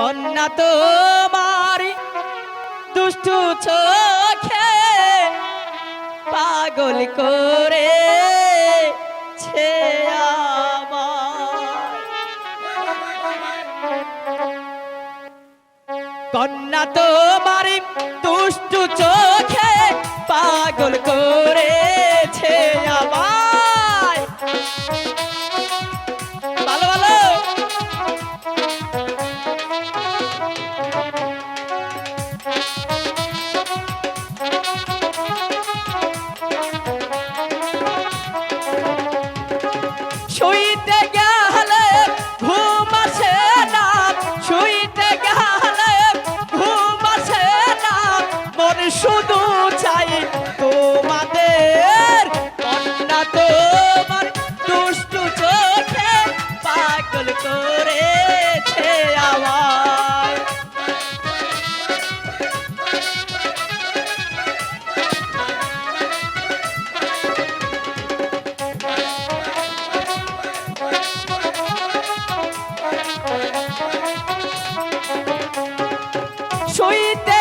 কন্যা তোমার দুষ্টু চোখে পাগল করে ছে আমার। কন্যা তোমার দুষ্টু চোখে পাগল করেছে আমায় সইতে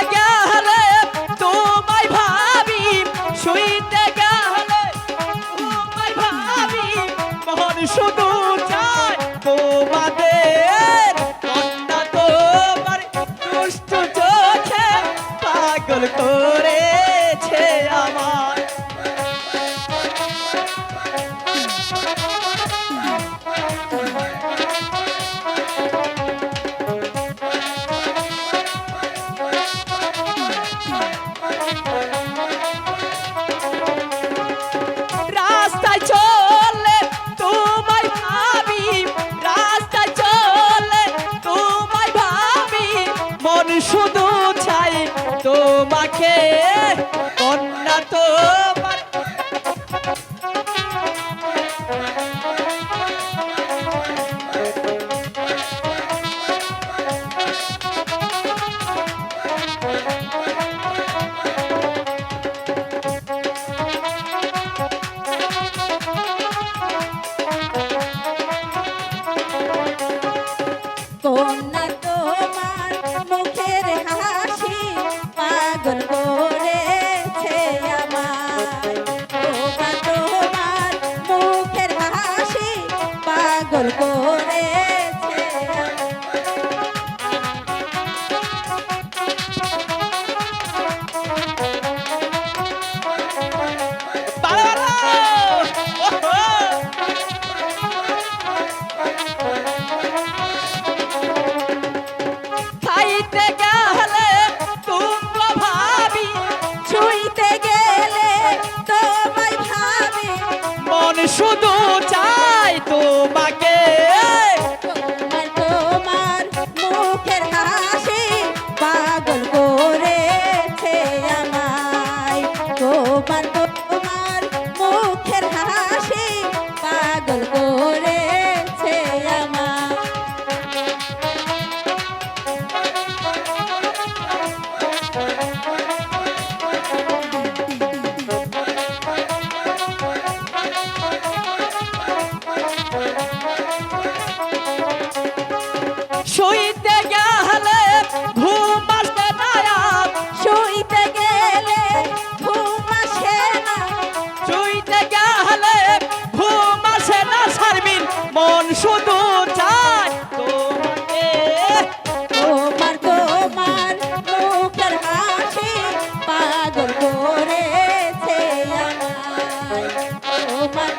শুধু চাই তোমাকে কন্যা তো করে তোমার তোমার মুখের হাসি পাগল শুধু চাই তোমাকে। তোমার তোমার মুখের হাসি পাগল করেছে তোমার